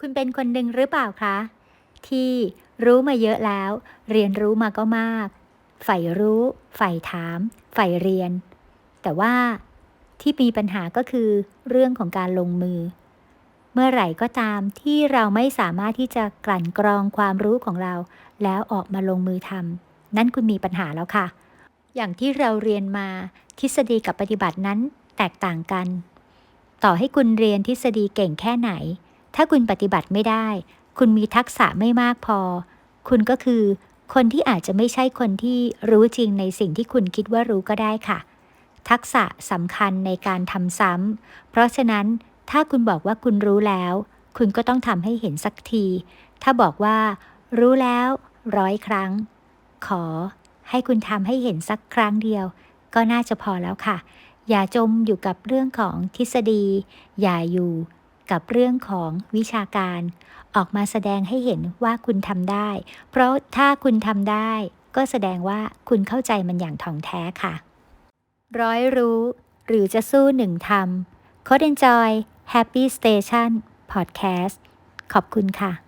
คุณเป็นคนหนึ่งหรือเปล่าคะ ที่รู้มาเยอะแล้ว เรียนรู้มาก็มาก ใฝ่รู้ ใฝ่ถาม ใฝ่เรียน แต่ว่าที่มีปัญหาก็คือเรื่องของการลงมือ เมื่อไหร่ก็ตามที่เราไม่สามารถที่จะกลั่นกรองความรู้ของเรา แล้วออกมาลงมือทำนั่นคุณมีปัญหาแล้วค่ะ อย่างที่เราเรียนมาทฤษฎีกับปฏิบัตินั้นแตกต่างกัน ต่อให้คุณเรียนทฤษฎีเก่งแค่ไหน ถ้าคุณปฏิบัติไม่ได้ คุณมีทักษะไม่มากพอ คุณก็คือ คนที่อาจจะไม่ใช่คนที่รู้จริงในสิ่งที่คุณคิดว่ารู้ก็ได้ค่ะ ทักษะสำคัญในการทำซ้ำ เพราะฉะนั้นถ้าคุณบอกว่าคุณรู้แล้ว คุณก็ต้องทำให้เห็นสักที ถ้าบอกว่า รู้แล้วร้อยครั้ง ขอให้คุณทำให้เห็นสักครั้งเดียว ก็น่าจะพอแล้วค่ะ อย่าจมอยู่กับเรื่องของทฤษฎี อย่าอยู่ กับเรื่องของวิชาการ ออกมาแสดงให้เห็นว่าคุณทำได้ เพราะถ้าคุณทำได้ ก็แสดงว่าคุณเข้าใจมันอย่างถ่องแท้ค่ะ ร้อยรู้ หรือจะสู้หนึ่งทำ Code Enjoy Happy Station Podcast ขอบคุณค่ะ